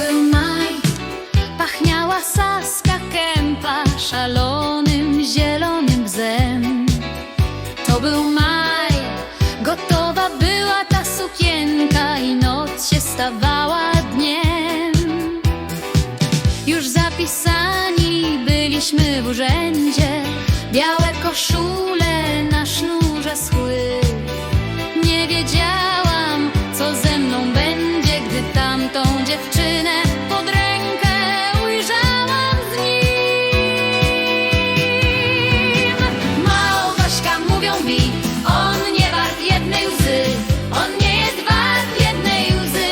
był maj, pachniała saska kępa szalonym zielonym bzem. To był maj, gotowa była ta sukienka i noc się stawała dniem. Już zapisani byliśmy w urzędzie, białe koszule na sznurze mi, on nie wart jednej łzy, on nie jest wart jednej łzy.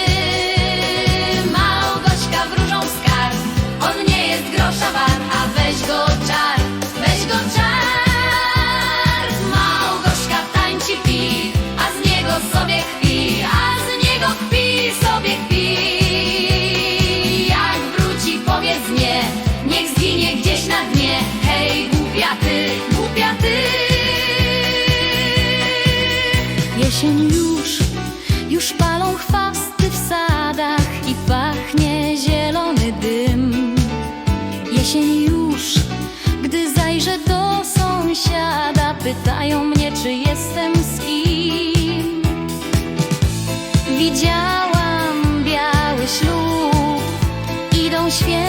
Małgośka wróżą skarb, on nie jest grosza wart, a weź go czar, weź go czar. Małgośka tańczy pi, a z niego sobie kpi, a z niego kpi sobie kpi. Jesień już, już palą chwasty w sadach i pachnie zielony dym. Jesień już, gdy zajrzę do sąsiada, pytają mnie, czy jestem z kim. Widziałam biały ślub, idą święta.